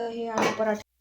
हे आलू पराठा.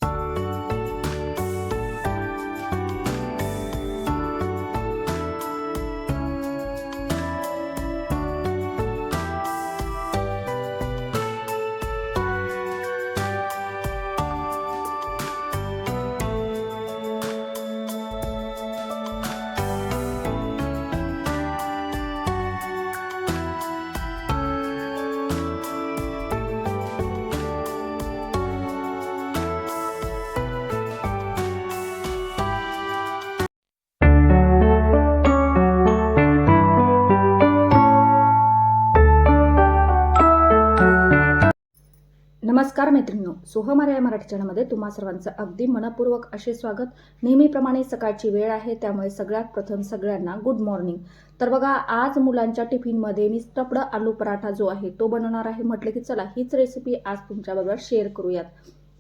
नमस्कार मैत्रिणींनो. सोहमार या मराठी चॅनलमध्ये तुम्हा सर्वांचं अगदी मनपूर्वक असे स्वागत. नेहमीप्रमाणे सकाळची वेळ आहे त्यामुळे सगळ्यात प्रथम सगळ्यांना गुड मॉर्निंग तर बघा आज मुलांच्या टिफिनमध्ये मी स्टफड आलू पराठा जो आहे तो बनवणार आहे. म्हटलं की चला हीच रेसिपी आज तुमच्याबरोबर शेअर करूयात.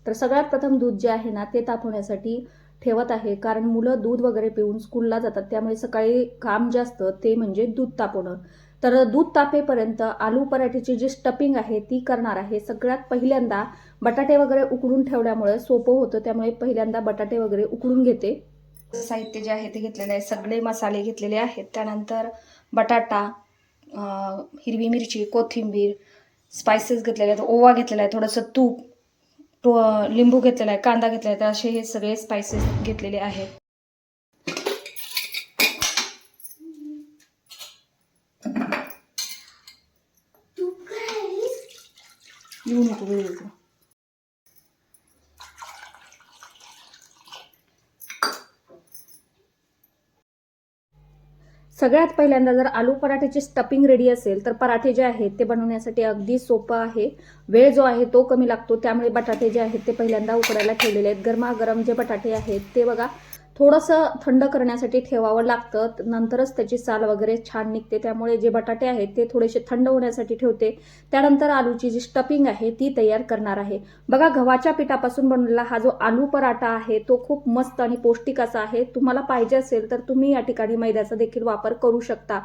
तर सगळ्यात प्रथम दूध जे आहे ना ते तापवण्यासाठी ठेवत आहे. कारण मुलं दूध वगैरे पिऊन स्कूलला जातात. त्यामुळे सकाळी काम जे असतं ते म्हणजे दूध तापवणं. तर दूध तापेपर्यंत आलू पराठ्याची जी स्टपिंग आहे ती करणार आहे. सगळ्यात पहिल्यांदा बटाटे वगैरे उकडून ठेवल्यामुळे सोपं होतं. त्यामुळे पहिल्यांदा बटाटे वगैरे उकडून घेते. साहित्य जे आहे ते घेतलेले आहे. सगळे मसाले घेतलेले आहेत. त्यानंतर बटाटा हिरवी मिरची कोथिंबीर स्पायसेस घेतलेले आहेत. ओवा घेतलेला आहे. थोडंसं तूप तो लिंबू घेतलेला आहे कांदा घेतलेला आहे तर असे हे सगळे स्पायसेस घेतलेले आहेत. येऊ नको सगळ्यात पहिल्यांदा जर आलू पराठ्याची स्टपिंग रेडी असेल तर पराठे जे आहेत ते बनवण्यासाठी अगदी सोपं आहे. वेळ जो आहे तो कमी लागतो. त्यामुळे बटाटे जे आहेत ते पहिल्यांदा उकडायला ठेवलेले आहेत. गरमागरम जे बटाटे आहेत ते बघा थोडंसं थंड करण्यासाठी ठेवावं लागतं. नंतरच त्याची साल वगैरे छान निघते. त्यामुळे जे बटाटे आहेत ते थोडेसे थंड होण्यासाठी ठेवते. त्यानंतर आलूची जी स्टफिंग आहे ती तयार करणार आहे. बघा गव्हाच्या पिठापासून बनवलेला हा जो आलू पराठा आहे तो खूप मस्त आणि पौष्टिक असा आहे. तुम्हाला पाहिजे असेल तर तुम्ही या ठिकाणी मैद्याचा देखील वापर करू शकता.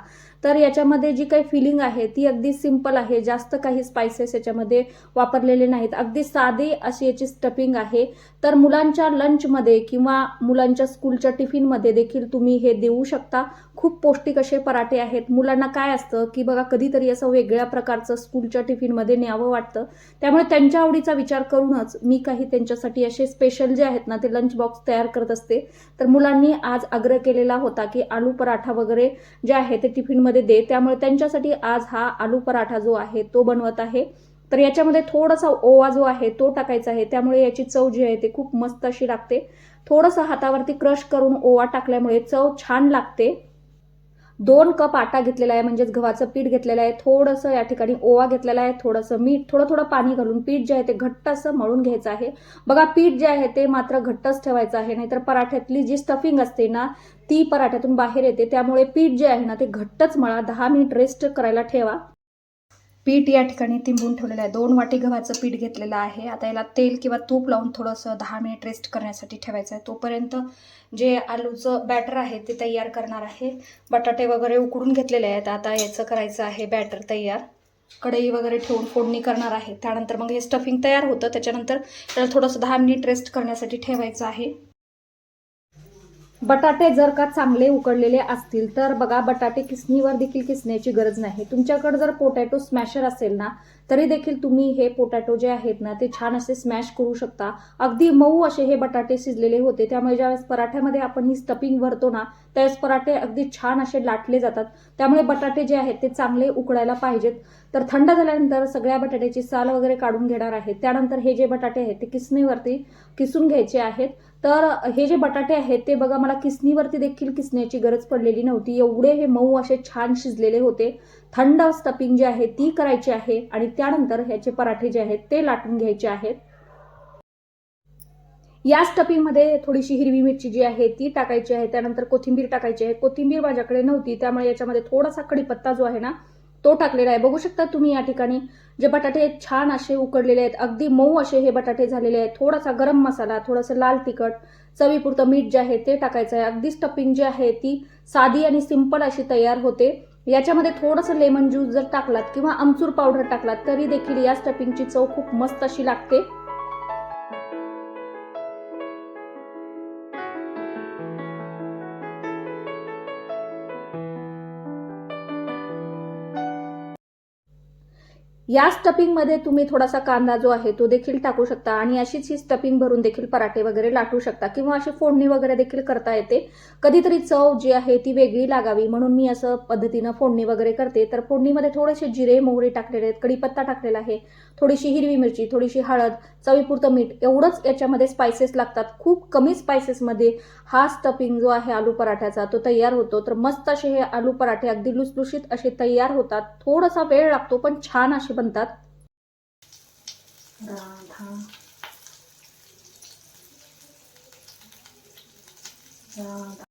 तर याच्यामध्ये जी काही फिलिंग आहे ती अगदी सिंपल आहे. जास्त काही स्पायसेस याच्यामध्ये वापरलेले नाहीत. अगदी साधी अशी याची स्टफिंग आहे. तर मुलांच्या लंचमध्ये किंवा मुलांच्या स्कूलच्या टिफिनमध्ये देखील तुम्ही हे देऊ शकता. खूप पौष्टिक असे पराठे आहेत. मुलांना काय असतं की बघा कधीतरी असं वेगळ्या प्रकारचं स्कूलच्या टिफिनमध्ये न्यावं वाटतं. त्यामुळे त्यांच्या आवडीचा विचार करूनच मी काही त्यांच्यासाठी असे स्पेशल जे आहेत ना ते लंच बॉक्स तयार करत असते. तर मुलांनी आज आग्रह केलेला होता की आलू पराठा वगैरे जे आहे ते टिफिनमध्ये दे. त्यामुळे त्यांच्यासाठी आज हा आलू पराठा जो आहे तो बनवत आहे. तर याच्यामध्ये थोडासा ओवा जो आहे तो टाकायचा आहे. त्यामुळे याची चव जी आहे ती खूप मस्त अशी लागते. थोडंसं हातावरती क्रश करून ओवा टाकल्यामुळे चव छान लागते. दोन कप आटा घेतलेला आहे म्हणजेच गव्हाचं पीठ घेतलेलं आहे. थोडंसं या ठिकाणी ओवा घेतलेला आहे थोडंसं मीठ थोडं थोडं पाणी घालून पीठ जे आहे ते घट्ट असं मळून घ्यायचं आहे. बघा पीठ जे आहे ते मात्र घट्टच ठेवायचं आहे नाहीतर पराठ्यातली जी स्टफिंग असते ना ती पराठ्यातून बाहेर येते. त्यामुळे पीठ जे आहे ना ते घट्टच मळा. दहा मिनिट रेस्ट करायला ठेवा. पीठ या ठिकाणी तिंबून ठेवलेलं आहे. दोन वाटी गव्हाचं पीठ घेतलेलं आहे. आता याला तेल किंवा तूप लावून थोडंसं दहा मिनिट रेस्ट करण्यासाठी ठेवायचं आहे. तोपर्यंत जे आलूचं बॅटर आहे ते तयार करणार आहे. बटाटे वगैरे उकडून घेतलेले आहेत. आता याचं करायचं आहे बॅटर तयार. कढई वगैरे ठेवून फोडणी करणार आहे. त्यानंतर मग हे स्टफिंग तयार होतं. त्याच्यानंतर त्याला थोडंसं दहा मिनिट रेस्ट करण्यासाठी ठेवायचं आहे. बटाटे जर का चांगले उकडलेले असतील तर बघा बटाटे किसणीवर देखील किसण्याची गरज नाही. तुमच्याकडे जर पोटॅटो स्मॅशर असेल ना तरी देखील तुम्ही हे पोटॅटो जे आहेत ना ते छान असे स्मॅश करू शकता. अगदी मऊ असे हे बटाटे शिजलेले होते. त्यामुळे ज्यावेळेस पराठ्यामध्ये आपण ही स्टपिंग भरतो ना त्यावेळेस पराठे अगदी छान असे लाटले जातात. त्यामुळे बटाटे जे आहेत ते चांगले उकडायला पाहिजेत. तर थंड झाल्यानंतर सगळ्या बटाट्याची साल वगैरे काढून घेणार आहेत. त्यानंतर हे जे बटाटे आहेत ते किसणीवरती किसून घ्यायचे आहेत. तर हे जे बटाटे आहेत ते बघा मला किसणीवरती देखील किसण्याची गरज पडलेली नव्हती. एवढे हे मऊ असे छान शिजलेले होते. थंड स्टपिंग जी आहे ती करायची आहे आणि त्यानंतर ह्याचे पराठे जे आहेत ते लाटून घ्यायचे आहेत. या स्टफिंगमध्ये थोडीशी हिरवी मिरची जी आहे ती टाकायची आहे. त्यानंतर कोथिंबीर टाकायची आहे. कोथिंबीर माझ्याकडे नव्हती त्यामुळे याच्यामध्ये थोडासा कडीपत्ता जो आहे ना तो टाकलेला आहे. बघू शकता तुम्ही या ठिकाणी जे बटाटे छान असे उकडलेले आहेत. अगदी मऊ असे हे बटाटे झालेले आहेत. थोडासा गरम मसाला थोडंसं लाल तिखट चवीपुरतं मीठ जे आहे ते टाकायचं आहे. अगदी स्टफिंग जी आहे ती साधी आणि सिंपल अशी तयार होते. याच्यामध्ये थोडंसं लेमन ज्यूस जर टाकलात किंवा आमचूर पावडर टाकलात तरी देखील या स्टफिंगची चव खूप मस्त अशी लागते. या स्टफिंगमध्ये तुम्ही थोडासा कांदा जो आहे तो देखील टाकू शकता आणि अशीच ही स्टफिंग भरून देखील पराठे वगैरे लाटू शकता किंवा अशी फोडणी वगैरे देखील करता येते. कधीतरी चव जी आहे ती वेगळी लागावी म्हणून मी असं पद्धतीनं फोडणी वगैरे करते. तर फोडणीमध्ये थोडेसे जिरे मोहरी टाकलेले आहेत कढीपत्ता टाकलेला आहे थोडीशी हिरवी मिरची थोडीशी हळद चवीपुरतं मीठ. एवढंच याच्यामध्ये स्पायसेस लागतात. खूप कमी स्पायसेसमध्ये हा स्टफिंग जो आहे आलू पराठ्याचा तो तयार होतो. तर मस्त असे हे आलू पराठे अगदी लुसलुशीत असे तयार होतात. थोडासा वेळ लागतो पण छान असे बनतात. राधा. राधा.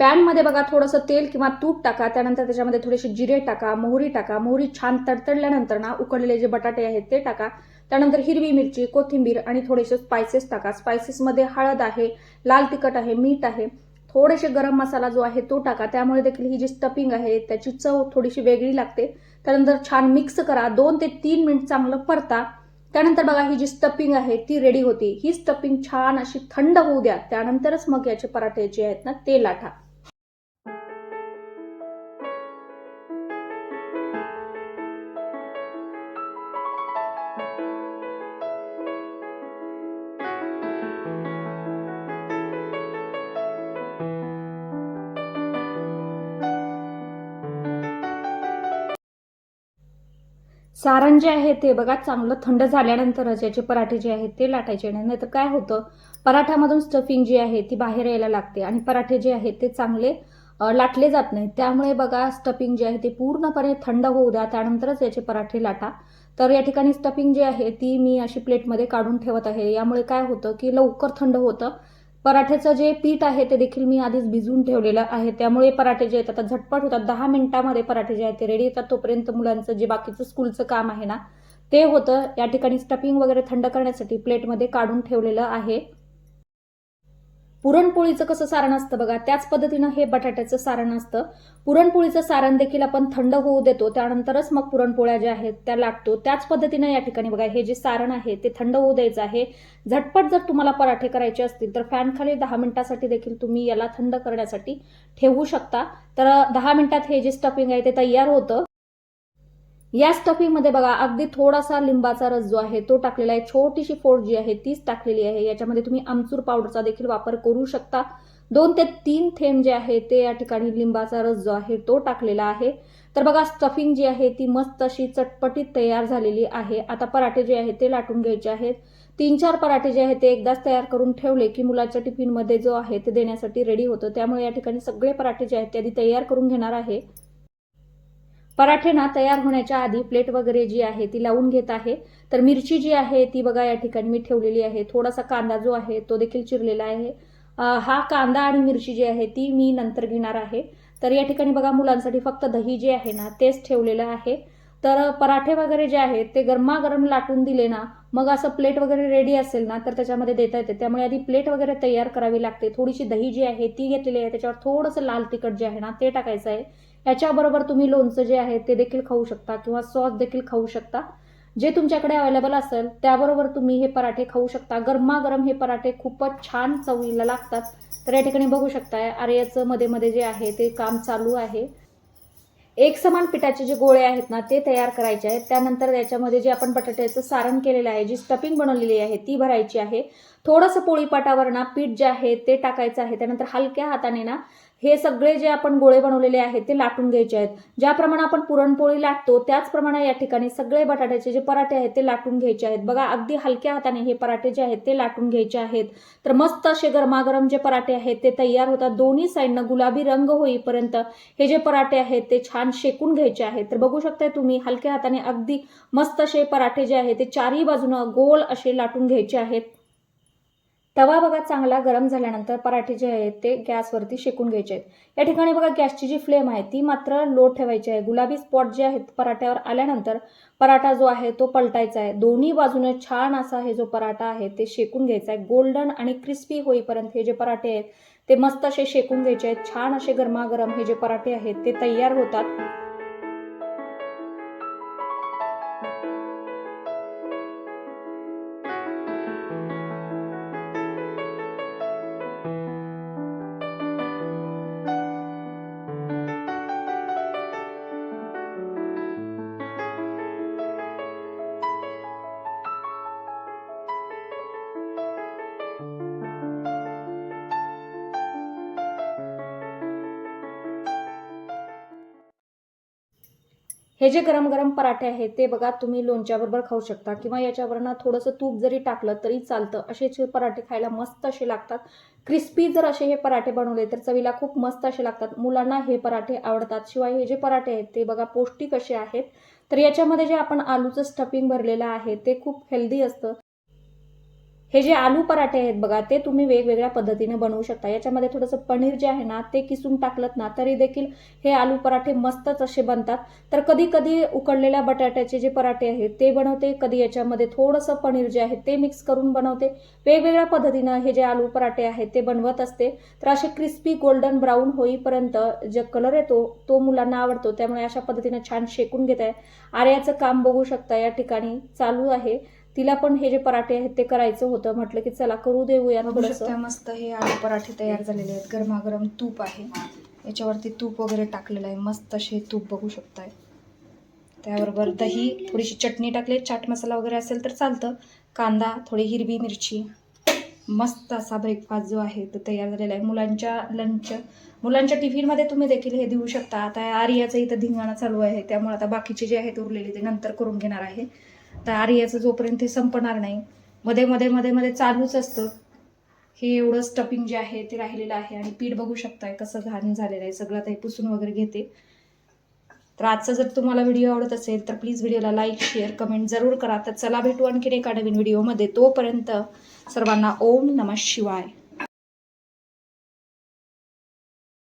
पॅनमध्ये बघा थोडंसं तेल किंवा तूप टाका त्यानंतर त्याच्यामध्ये थोडेसे जिरे टाका मोहरी टाका. मोहरी छान तडतडल्यानंतर ना उकडलेले जे बटाटे आहेत ते टाका. त्यानंतर हिरवी मिरची कोथिंबीर आणि थोडेसे स्पायसेस टाका. स्पायसेसमध्ये हळद आहे लाल तिखट आहे मीठ आहे. थोडेसे गरम मसाला जो आहे तो टाका. त्यामुळे देखील ही जी स्टपिंग आहे त्याची चव थोडीशी वेगळी लागते. त्यानंतर छान मिक्स करा. दोन ते तीन मिनिट चांगलं परता. त्यानंतर बघा ही जी स्टपिंग आहे ती रेडी होती. ही स्टपिंग छान अशी थंड होऊ द्या. त्यानंतरच मग याचे पराठे जे आहेत ना ते लाटा. सारण जे आहे ते बघा चांगलं थंड झाल्यानंतरच याचे पराठे जे आहेत ते लाटायचे नाही नाहीतर काय होतं पराठ्यामधून स्टफिंग जी आहे ती बाहेर यायला लागते आणि पराठे जे आहेत ते चांगले लाटले जात नाहीत. त्यामुळे बघा स्टफिंग जे आहे ते पूर्णपणे थंड होऊ द्या त्यानंतरच याचे पराठे लाटा. तर या ठिकाणी स्टफिंग जी आहे ती मी अशी प्लेटमध्ये काढून ठेवत आहे. यामुळे काय होतं की लवकर थंड होतं पराठ्याचं जे पीठ आहे ते देखील मी आधीच भिजवून ठेवलेलं आहे. त्यामुळे पराठे जे आहेत आता झटपट होतात. दहा मिनिटामध्ये पराठे जे आहेत ते रेडी येतात. तोपर्यंत मुलांचं जे बाकीचं स्कूलचं काम आहे ना ते होतं. या ठिकाणी स्टफिंग वगैरे थंड करण्यासाठी प्लेटमध्ये काढून ठेवलेलं आहे. पुरणपोळीचं कसं सारण असतं बघा त्याच पद्धतीनं हे बटाट्याचं सारण असतं. पुरणपोळीचं सारण देखील आपण थंड होऊ देतो त्यानंतरच मग पुरणपोळ्या ज्या आहेत त्या लागतो. त्याच पद्धतीनं या ठिकाणी बघा हे जे सारण आहे ते थंड होऊ द्यायचं आहे. झटपट जर तुम्हाला पराठे करायचे असतील तर फॅनखाली दहा मिनिटासाठी देखील तुम्ही याला थंड करण्यासाठी ठेवू शकता. तर दहा मिनिटात हे जे स्टफिंग आहे ते तयार होतं. या स्टफिंगमध्ये बघा अगदी थोडासा लिंबाचा रस जो आहे तो टाकलेला आहे. छोटीशी फोड जी आहे तीच टाकलेली आहे. याच्यामध्ये तुम्ही आमचूर पावडरचा देखील वापर करू शकता. दोन ते तीन थेंब जे आहे ते या ठिकाणी लिंबाचा रस जो आहे तो टाकलेला आहे. तर बघा स्टफिंग जी आहे ती मस्त अशी चटपटीत तयार झालेली आहे. आता पराठे जे आहेत ते लाटून घ्यायचे आहेत. तीन चार पराठे जे आहेत ते एकदाच तयार करून ठेवले की मुलाच्या टिफिनमध्ये जो आहे ते देण्यासाठी रेडी होतं. त्यामुळे या ठिकाणी सगळे पराठे जे आहेत ते आधी तयार करून घेणार आहे. पराठे ना तयार होण्याच्या आधी प्लेट वगैरे जी आहे ती लावून घेत आहे. तर मिरची जी आहे ती बघा या ठिकाणी मी ठेवलेली आहे. थोडासा कांदा जो आहे तो देखील चिरलेला आहे. हा कांदा आणि मिरची जी आहे ती मी नंतर घेणार आहे. तर या ठिकाणी बघा मुलांसाठी फक्त दही जे आहे ना तेच ठेवलेलं आहे. तर पराठे वगैरे जे आहेत ते गरमागरम लाटून दिले ना मग असं प्लेट वगैरे रेडी असेल ना तर त्याच्यामध्ये देता येते. त्यामुळे आधी प्लेट वगैरे तयार करावी लागते. थोडीशी दही जी आहे ती घेतलेली आहे. त्याच्यावर थोडंसं लाल तिखट जे आहे ना ते टाकायचं आहे. याच्याबरोबर तुम्ही लोणचं जे आहे ते देखील खाऊ शकता किंवा सॉस देखील खाऊ शकता. जे तुमच्याकडे अवेलेबल असेल त्याबरोबर तुम्ही हे पराठे खाऊ शकता. गरमागरम हे पराठे खूपच छान चवीला लागतात. तर या ठिकाणी बघू शकताय आर्याचं मध्ये मध्ये जे आहे ते काम चालू आहे. एक समान पिठाचे जे गोळे आहेत ना ते तयार करायचे आहेत. त्यानंतर त्याच्यामध्ये जे आपण बटाट्याचं सारण केलेलं आहे जी स्टफिंग बनवलेली आहे ती भरायची आहे. थोडंसं पोळीपाटावर ना पीठ जे आहे ते टाकायचं आहे. त्यानंतर हलक्या हाताने ना हे सगळे जे आपण गोळे बनवलेले आहेत ते लाटून घ्यायचे आहेत. ज्याप्रमाणे आपण पुरणपोळी लाटतो त्याचप्रमाणे या ठिकाणी सगळे बटाट्याचे जे पराठे आहेत ते लाटून घ्यायचे आहेत. बघा अगदी हलक्या हाताने हे पराठे जे आहेत ते लाटून घ्यायचे आहेत. तर मस्त असे गरमागरम जे पराठे आहेत ते तयार होतात. दोन्ही साईडनं गुलाबी रंग होईपर्यंत हे जे पराठे आहेत ते छान शेकून घ्यायचे आहेत. तर बघू शकताय तुम्ही हलक्या हाताने अगदी मस्त असे पराठे जे आहेत ते चारही बाजूनं गोल असे लाटून घ्यायचे आहेत. तवा बघा चांगला गरम झाल्यानंतर पराठे जे आहेत ते गॅसवरती शेकून घ्यायचे आहेत. या ठिकाणी बघा गॅसची जी फ्लेम आहे ती मात्र लो ठेवायची आहे. गुलाबी स्पॉट जे आहेत पराठ्यावर आल्यानंतर पराठा जो आहे तो पलटायचा आहे. दोन्ही बाजूने छान असा हे जो पराठा आहे ते शेकून घ्यायचा आहे. गोल्डन आणि क्रिस्पी होईपर्यंत हे जे पराठे आहेत ते मस्त असे शेकून घ्यायचे आहेत. छान असे गरमागरम हे जे पराठे आहेत ते तयार होतात. हे जे गरम गरम पराठे आहेत ते बघा तुम्ही लोणच्याबरोबर खाऊ शकता किंवा याच्यावरनं थोडंसं तूप जरी टाकलं तरी चालतं. असेच पराठे खायला मस्त असे लागतात. क्रिस्पी जर असे हे पराठे बनवले तर चवीला खूप मस्त असे लागतात. मुलांना हे पराठे आवडतात. शिवाय हे जे पराठे आहेत ते बघा पौष्टिक असे आहेत. तर याच्यामध्ये जे आपण आलूचं स्टफिंग भरलेलं आहे ते खूप हेल्दी असतं. हे जे आलू पराठे आहेत बघा ते तुम्ही वेगवेगळ्या पद्धतीने बनवू शकता. याच्यामध्ये थोडंसं पनीर जे आहे ना ते किसून टाकलं ना तरी देखील हे आलू पराठे मस्तच असे बनतात. तर कधी कधी उकडलेल्या बटाट्याचे जे पराठे आहेत ते बनवते. कधी याच्यामध्ये थोडंसं पनीर जे आहे ते मिक्स करून बनवते. वेगवेगळ्या पद्धतीनं हे जे आलू पराठे आहेत ते बनवत असते. तर असे क्रिस्पी गोल्डन ब्राऊन होईपर्यंत जे कलर येतो तो मुलांना आवडतो. त्यामुळे अशा पद्धतीनं छान शेकून घेत आहे आर्याचं काम बघू शकता या ठिकाणी चालू आहे. तिला पण हे जे पराठे आहेत ते करायचं होतं. म्हटलं की चला करू देऊया थोडंसं. मस्त हे आलू पराठे तयार झालेले आहेत. गरमागरम तूप आहे. याच्यावरती तूप वगैरे टाकलेलं आहे. मस्त असे तूप बघू शकताय. त्याबरोबर दही थोडीशी चटणी टाकली. चाट मसाला वगैरे असेल तर चालतं. कांदा थोडी हिरवी मिरची. मस्त असा ब्रेकफास्ट जो आहे तो तयार झालेला आहे. मुलांच्या लंच मुलांच्या टिफिनमध्ये तुम्ही देखील हे देऊ शकता. आता आर्याचं इथं धिंगाणा चालू आहे. त्यामुळे आता बाकीचे जे आहेत उरलेले ते नंतर करून घेणार आहे. तर आर्याचं जोपर्यंत ते संपणार नाही मध्ये मध्ये मध्ये मध्ये चालूच असतं. हे एवढं स्टफिंग जे आहे ते राहिलेलं आहे आणि पीठ बघू शकताय कसं घाण झालेलं आहे. सगळं ते पुसून वगैरे घेते. तर आजचा जर तुम्हाला व्हिडिओ आवडत असेल तर प्लीज व्हिडिओला लाईक शेअर कमेंट जरूर करा. तर चला भेटू आणखीन एका नवीन व्हिडिओमध्ये तोपर्यंत सर्वांना ओम नमः शिवाय.